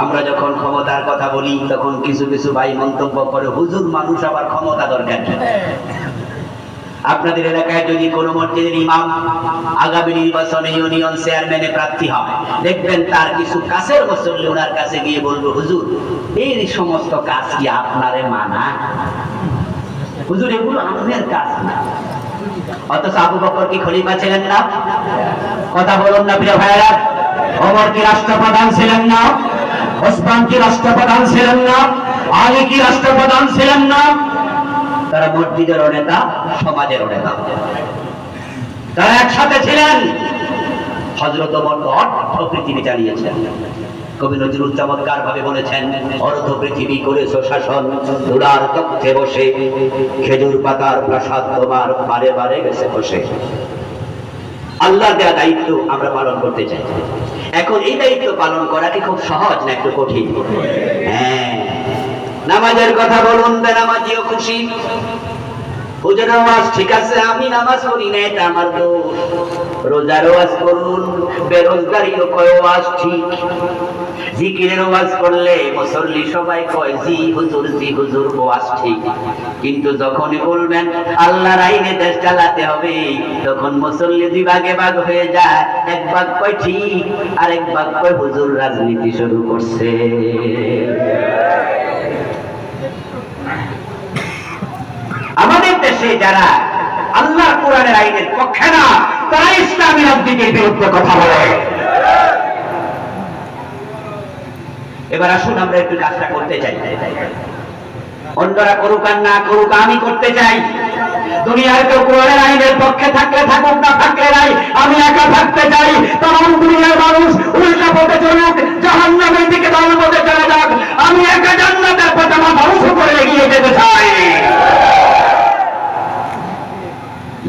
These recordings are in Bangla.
আমরা যখন ক্ষমতার কথা বলি, তখন কিছু কিছু ভাই মন্তব্য করে, হুজুর, মানুষ আবার ক্ষমতা দরকার আপনাদের এলাকায় যদি কোনো মসজিদের ইমাম আগামী নির্বাচনে ইউনিয়ন চেয়ারম্যানে প্রার্থী হয়, দেখবেন তার কিছু কাছের মুসল্লি ওনার কাছে গিয়ে বলব, হুজুর, এই সমস্ত কাজ কি আপনারে মানা হুজুর, এগুলো আপনার কাজ না। অথচ আবু বকর কি খলিফা ছিলেন না? কথা বলুন না, প্রিয় ভাইরা ওমর কি রাষ্ট্রপ্রধান ছিলেন না? ওসমান কি রাষ্ট্রপ্রধান ছিলেন না আলী কি রাষ্ট্রপ্রধান ছিলেন না, তারা মসজিদের নেতা সমাজের নেতা। তারা একসাথে ছিলেন। হজরত অর্থ পৃথিবী চালিয়েছেন। কবি নজরুল চমৎকার ভাবে বলেছেন, অর্ধ পৃথিবী করেছ শাসন ধুলার তথ্যে বসে, খেজুর পাতার প্রাসাদ তোমার বারে বারে গেছে বসে। আল্লাহ দেওয়া দায়িত্ব আমরা পালন করতে চাই। এখন এই দায়িত্ব পালন করা কি খুব সহজ না একটু কঠিন? হ্যাঁ। নামাজের কথা বলুন, বেনামাজিও খুশি। হুজুর নামাজ, ঠিক আছে, আমি নামাজ পড়ি না এটা আমার দোষ। রোজার ওয়াজ করুন বেরোজগারিও কয় ওয়াজ ঠিক। জিকিরের ওয়াজ করলে মুসল্লি সবাই কয়, জি হুজুর জি হুজুর, ওয়াজ ঠিক। কিন্তু যখনই বলবেন, আল্লাহর আইনে দেশ চালাতে হবে, তখন মুসল্লি দুই ভাগে ভাগ হয়ে যায়। এক ভাগ কয় ঠিক আর এক ভাগ কয় হুজুর রাজনীতি শুরু করছে আমাদের দেশে যারা আল্লাহ কোরআনের আইনের পক্ষে না, তারা ইসলামী রাজনীতির বিরুদ্ধে কথা বলে। এবার আসুন আমরা একটু কাজটা করতে চাই। অন্যরা করুক আর না করুক, আমি করতে চাই। দুনিয়ার কেউ কোরআনের আইনের পক্ষে থাকলে থাকুক না থাকলে নাই আমি একা থাকতে চাই তখন দুনিয়ার মানুষ উল্টা পথে চলুক জাহান নামের দিকে দল পথে চলে যাক আমি একা জান্নাতের পথে আমার মানুষ করে এগিয়ে যেতে চাই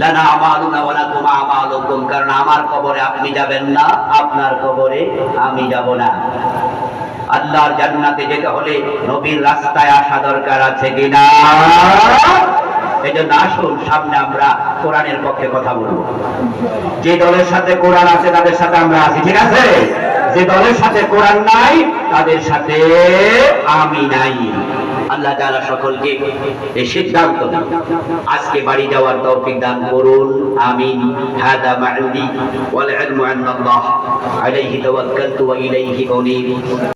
লানা আমালুকুম কারণ আমার কবরে আপনি যাবেন না, আপনার কবরে আমি যাব না। আল্লাহর জান্নাতে যেতে হলে নবীর রাস্তায় আসা দরকার আছে কিনা? এই জন্য আসুন, সামনে আমরা কোরআনের পক্ষে কথা বলব। যে দলের সাথে কোরআন আছে, তাদের সাথে আমরা আছি, ঠিক আছে? যে দলের সাথে কোরআন নাই, তাদের সাথে আমি নাই। আল্লাহ তাআলা সকলকে এই সিদ্ধান্ত আজকে বাড়ি যাওয়ার তৌফিক দান করুন। আমিন। হাদা মা'লি ওয়াল ইলমু আন্নাল্লাহ। আলাইহি তাওয়াক্কালতু ওয়া ইলাইহি উনীব।